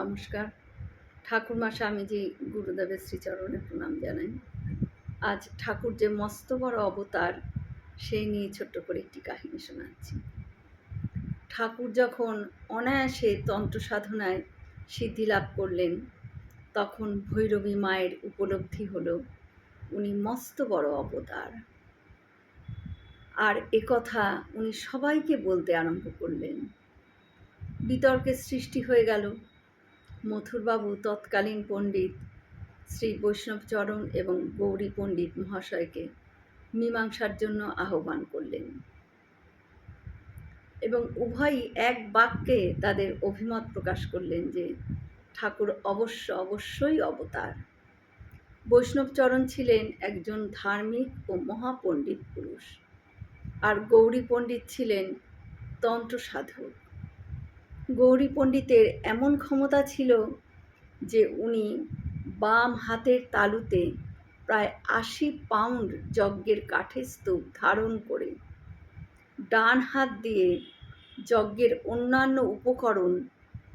নমস্কার। ঠাকুরমা স্বামীজি গুরুদেবের শ্রীচরণে প্রণাম জানাই, আজ ঠাকুর যে মস্ত বড় অবতার সেই নিয়ে ছোট্ট করে একটি কাহিনী শোনাচ্ছি। ঠাকুর যখন অনায়াসে তন্ত্র সাধনায় সিদ্ধি লাভ করলেন, তখন ভৈরবী মায়ের উপলব্ধি হল উনি মস্ত বড় অবতার। আর একথা উনি সবাইকে বলতে আরম্ভ করলেন। বিতর্কের সৃষ্টি হয়ে গেল। মথুরবাবু তৎকালীন পণ্ডিত শ্রী বৈষ্ণবচরণ এবং গৌরী পণ্ডিত মহাশয়কে মীমাংসার জন্য আহ্বান করলেন। এবং উভয়ই এক বাক্যে তাদের অভিমত প্রকাশ করলেন যে, ঠাকুর অবশ্য অবশ্যই অবতার। বৈষ্ণবচরণ ছিলেন একজন ধার্মিক ও মহাপণ্ডিত পুরুষ। আর গৌরী পণ্ডিত ছিলেন তন্ত্র সাধক গৌরী পণ্ডিতের এমন ক্ষমতা ছিল যে উনি বাম হাতের তালুতে প্রায় আশি পাউন্ড যজ্ঞের কাঠের স্তূপ ধারণ করে। ডান হাত দিয়ে যজ্ঞের অন্যান্য উপকরণ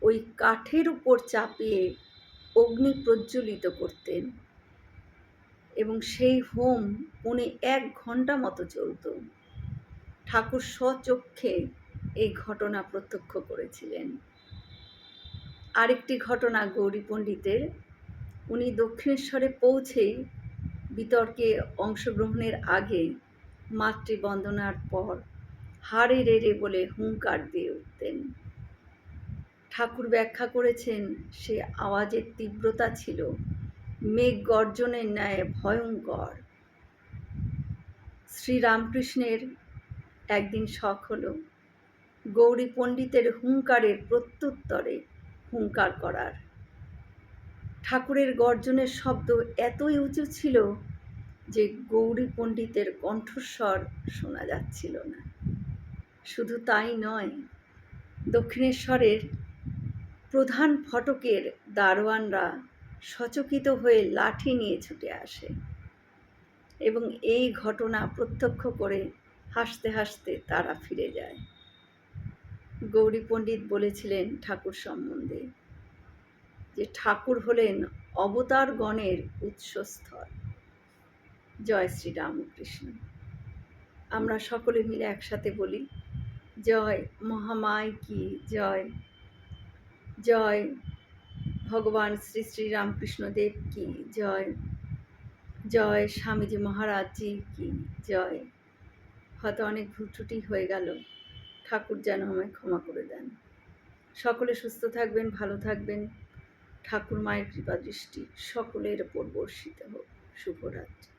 ওই কাঠের উপর চাপিয়ে অগ্নি প্রজ্বলিত করতেন এবং সেই হোম উনি এক ঘণ্টা মতো চলত। ঠাকুর স্বচক্ষে এই ঘটনা প্রত্যক্ষ করেছিলেন। আরেকটি ঘটনা গৌরী পণ্ডিতের। উনি দক্ষিণেশ্বরে পৌঁছেই বিতর্কে অংশগ্রহণের আগে মাতৃবন্দনার পর হাড়ে রেড়ে বলে হুঙ্কার দিয়ে উঠতেন। ঠাকুর ব্যাখ্যা করেছেন, সে আওয়াজের তীব্রতা ছিল মেঘ গর্জনের ন্যায় ভয়ঙ্কর। শ্রীরামকৃষ্ণের একদিন শখ হলো গৌরী পণ্ডিতের হুঙ্কারের প্রত্যুত্তরে হুঙ্কার করার। ঠাকুরের গর্জনের শব্দ এতই উঁচু ছিল যে গৌরী পণ্ডিতের কণ্ঠস্বর শোনা যাচ্ছিল না। শুধু তাই নয়, দক্ষিণেশ্বরের প্রধান ফটকের দারোয়ানরা সচকিত হয়ে লাঠি নিয়ে ছুটে আসে এবং এই ঘটনা প্রত্যক্ষ করে হাসতে হাসতে তারা ফিরে যায়। গৌরী পণ্ডিত বলেছিলেন ঠাকুর সম্বন্ধে যে ঠাকুর হলেন অবতারগণের উৎসস্থল। জয় শ্রী রামকৃষ্ণ। আমরা সকলে মিলে একসাথে বলি, জয় মহামায় কি জয়? জয় ভগবান শ্রী শ্রী রামকৃষ্ণদেব কি জয়? জয় স্বামীজি মহারাজজি কি জয়? হয়তো অনেক ত্রুটি হয়ে গেল। ঠাকুর যেন আমায় ক্ষমা করে দেন। সকলে সুস্থ থাকবেন, ভালো থাকবেন। ঠাকুর মায়ের কৃপা দৃষ্টি সকলের ওপর বর্ষিত হোক। শুভরাত্রি।